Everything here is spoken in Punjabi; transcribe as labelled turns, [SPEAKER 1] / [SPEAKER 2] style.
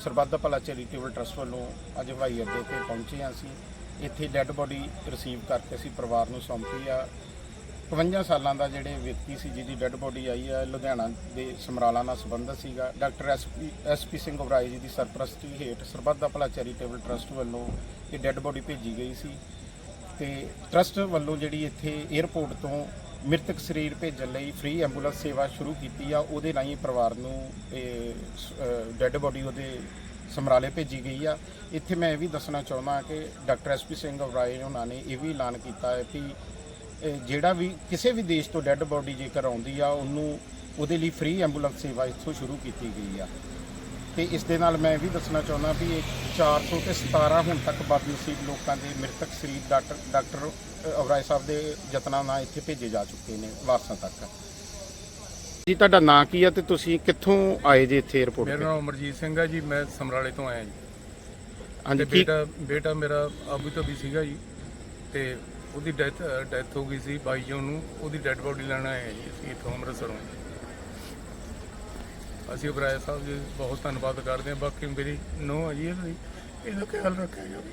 [SPEAKER 1] ਸਰਬੱਤ ਦਾ ਭਲਾ ਚੈਰੀਟੇਬਲ ਟਰਸਟ ਵੱਲੋਂ ਅੱਜ ਹਵਾਈ ਅੱਡੇ ਤੇ ਪਹੁੰਚੇ ਹਾਂ ਅਸੀਂ। ਇੱਥੇ ਡੈੱਡ ਬੋਡੀ ਰਿਸੀਵ ਕਰਕੇ ਅਸੀਂ ਪਰਿਵਾਰ ਨੂੰ ਸੌਂਪੀ ਆ। 52 ਸਾਲਾਂ ਦਾ ਜਿਹੜੇ ਵਿਅਕਤੀ ਸੀ ਜਿਹਦੀ ਡੈੱਡ ਬੋਡੀ ਆਈ ਆ, ਲੁਧਿਆਣਾ ਦੇ ਸਮਰਾਲਾ ਨਾਲ ਸੰਬੰਧਿਤ ਸੀਗਾ। Doctor SP SP Singh Oberoi ji ਦੀ ਸਰਪ੍ਰਸਤੀ ਹੇਠ ਸਰਬੱਤ ਦਾ ਭਲਾ ਚੈਰੀਟੇਬਲ ਟਰਸਟ ਵੱਲੋਂ ਇਹ ਡੈੱਡ ਬੋਡੀ ਭੇਜੀ ਗਈ ਸੀ। ਤੇ ਟਰਸਟ ਵੱਲੋਂ ਜਿਹੜੀ ਇੱਥੇ 에ਅਰਪੋਰਟ ਤੋਂ ਮ੍ਰਿਤਕ ਸਰੀਰ ਭੇਜਣ ਲਈ ਫ੍ਰੀ ਐਂਬੂਲੈਂਸ ਸੇਵਾ ਸ਼ੁਰੂ ਕੀਤੀ ਆ। ਉਹਦੇ ਰਾਹੀਂ ਪਰਿਵਾਰ ਨੂੰ ਇਹ ਡੈੱਡ ਬੋਡੀ ਉਹਦੇ ਸਮਰਾਲੇ ਭੇਜੀ ਗਈ ਆ। ਇੱਥੇ ਮੈਂ ਇਹ ਵੀ ਦੱਸਣਾ ਚਾਹੁੰਦਾ ਕਿ ਡਾਕਟਰ ਐਸਪੀ ਸਿੰਘ ਉਬਰਾਏ ਉਹਨਾਂ ਨੇ ਇਹ ਵੀ ਐਲਾਨ ਕੀਤਾ ਹੈ ਕਿ ਜਿਹੜਾ ਵੀ ਕਿਸੇ ਵੀ ਦੇਸ਼ ਤੋਂ ਡੈੱਡ ਬੋਡੀ ਜੇਕਰ ਆਉਂਦੀ ਆ, ਉਹਨੂੰ ਉਹਦੇ ਲਈ ਫ੍ਰੀ ਐਂਬੂਲੈਂਸ ਸੇਵਾ ਇੱਥੋਂ ਸ਼ੁਰੂ ਕੀਤੀ ਗਈ ਆ। ਤੇ ਇਸ ਦੇ ਨਾਲ ਮੈਂ ਵੀ ਦੱਸਣਾ ਚਾਹੁੰਦਾ ਵੀ ਇਹ 400 ਤੇ 17 ਹੁਣ ਤੱਕ ਬਦਨਸੀਬ ਲੋਕਾਂ ਦੇ ਮ੍ਰਿਤਕ ਸਰੀਰ ਡਾਕਟਰ ਡਾਕਟਰ ਅਵਰਾਏ ਸਾਹਿਬ ਦੇ ਯਤਨਾਂ ਨਾਲ ਇੱਥੇ ਭੇਜੇ ਜਾ ਚੁੱਕੇ ਨੇ ਵਾਰਸਾਂ ਤੱਕ। ਜੀ ਤੁਹਾਡਾ ਨਾਂ ਕੀ ਆ ਤੇ ਤੁਸੀਂ ਕਿੱਥੋਂ ਆਏ ਜੀ ਇੱਥੇ 에어ਪੋਰਟ
[SPEAKER 2] ਮੇਰਾ
[SPEAKER 1] ਤੇ?
[SPEAKER 2] ਨਾਮ ਅਮਰਜੀਤ ਸਿੰਘ ਹੈ ਜੀ ਮੈਂ ਸਮਰਾਲੇ ਤੋਂ ਆਇਆ ਜੀ। ਤੇ
[SPEAKER 1] ਹਾਂਜੀ ਕੀ
[SPEAKER 2] ਬੇਟਾ ਬੇਟਾ ਮੇਰਾ ਆਬੂ ਧਾਬੀ ਸੀਗਾ ਜੀ ਤੇ ਉਹਦੀ ਡੈਥ ਡੈਥ ਹੋ ਗਈ ਸੀ 22 ਜੂਨ ਨੂੰ ਉਹਦੀ ਡੈੱਡ ਬੋਡੀ ਲੈਣ ਆਏ ਹਾਂ ਜੀ ਅਸੀਂ ਇੱਥੋਂ ਅੰਮ੍ਰਿਤਸਰੋਂ। ਅਸੀਂ ਉਬਰਾਏ ਸਾਹਿਬ ਜੀ ਬਹੁਤ ਧੰਨਵਾਦ ਕਰਦੇ ਹਾਂ। ਬਾਕੀ ਮੇਰੀ ਨੋ ਆ ਜੀ ਇਹਦੀ ਇਹਦਾ ਖਿਆਲ ਰੱਖਿਆ ਜਾਵੇ।